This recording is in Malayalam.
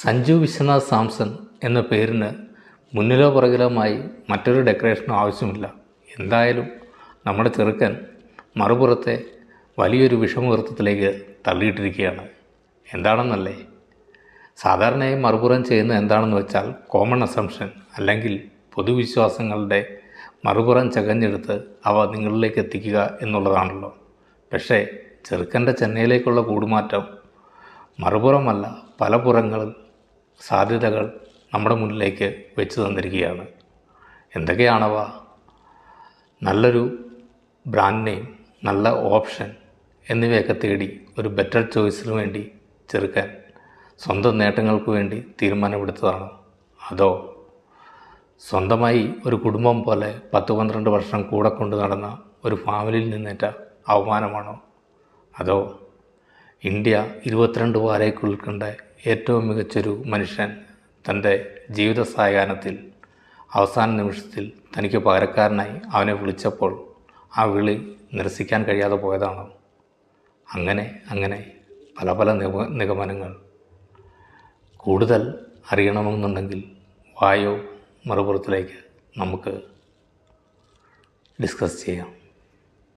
സഞ്ജു വിശ്വനാഥ് സാംസൺ എന്ന പേരിന് മുന്നിലോ പുറകിലോമായി മറ്റൊരു ഡെക്കറേഷനോ ആവശ്യമില്ല. എന്തായാലും നമ്മുടെ ചെറുക്കൻ മറുപുറത്തെ വലിയൊരു വിഷമുഹൂർത്തത്തിലേക്ക് തള്ളിയിട്ടിരിക്കുകയാണ്. എന്താണെന്നല്ലേ? സാധാരണയായി മറുപുറം ചെയ്യുന്ന എന്താണെന്ന് വെച്ചാൽ കോമൺ അസംഷൻ അല്ലെങ്കിൽ പൊതുവിശ്വാസങ്ങളുടെ മറുപുറം ചകഞ്ഞെടുത്ത് അവ നിങ്ങളിലേക്ക് എത്തിക്കുക എന്നുള്ളതാണല്ലോ. പക്ഷേ ചെറുക്കന്റെ ചെന്നൈയിലേക്കുള്ള കൂടുമാറ്റം മറുപുറമല്ല പല പുറങ്ങളിൽ സാധ്യതകൾ നമ്മുടെ മുന്നിലേക്ക് വെച്ച് തന്നിരിക്കുകയാണ്. എന്തൊക്കെയാണവ? നല്ലൊരു ബ്രാൻഡ് നെയിം നല്ല ഓപ്ഷൻ എന്നിവയൊക്കെ തേടി ഒരു ബെറ്റർ ചോയ്സിന് വേണ്ടി ചെറുക്കാൻ സ്വന്തം നേട്ടങ്ങൾക്ക് വേണ്ടി തീരുമാനമെടുത്തതാണോ? അതോ സ്വന്തമായി ഒരു കുടുംബം പോലെ പത്ത് പന്ത്രണ്ട് വർഷം കൂടെ കൊണ്ട് നടന്ന ഒരു ഫാമിലിയിൽ നിന്നേറ്റ അവമാനമാണോ? അതോ ഇന്ത്യ ഇരുപത്തിരണ്ട് വാരയ്ക്കുൾക്കേണ്ട കണ്ട ഏറ്റവും മികച്ചൊരു മനുഷ്യൻ തന്റെ ജീവിത സായാഹ്നത്തിൽ അവസാന നിമിഷത്തിൽ തനിക്ക് പകരക്കാരനായി അവനെ വിളിച്ചപ്പോൾ ആ വിളി നിരസിക്കാൻ കഴിയാതെ പോയതാണ്. അങ്ങനെ അങ്ങനെ പല പല നിഗ നിഗമനങ്ങൾ. കൂടുതൽ അറിയണമെന്നുണ്ടെങ്കിൽ വായോ മറുപുറത്തിലേക്ക് നമുക്ക് ഡിസ്കസ് ചെയ്യാം.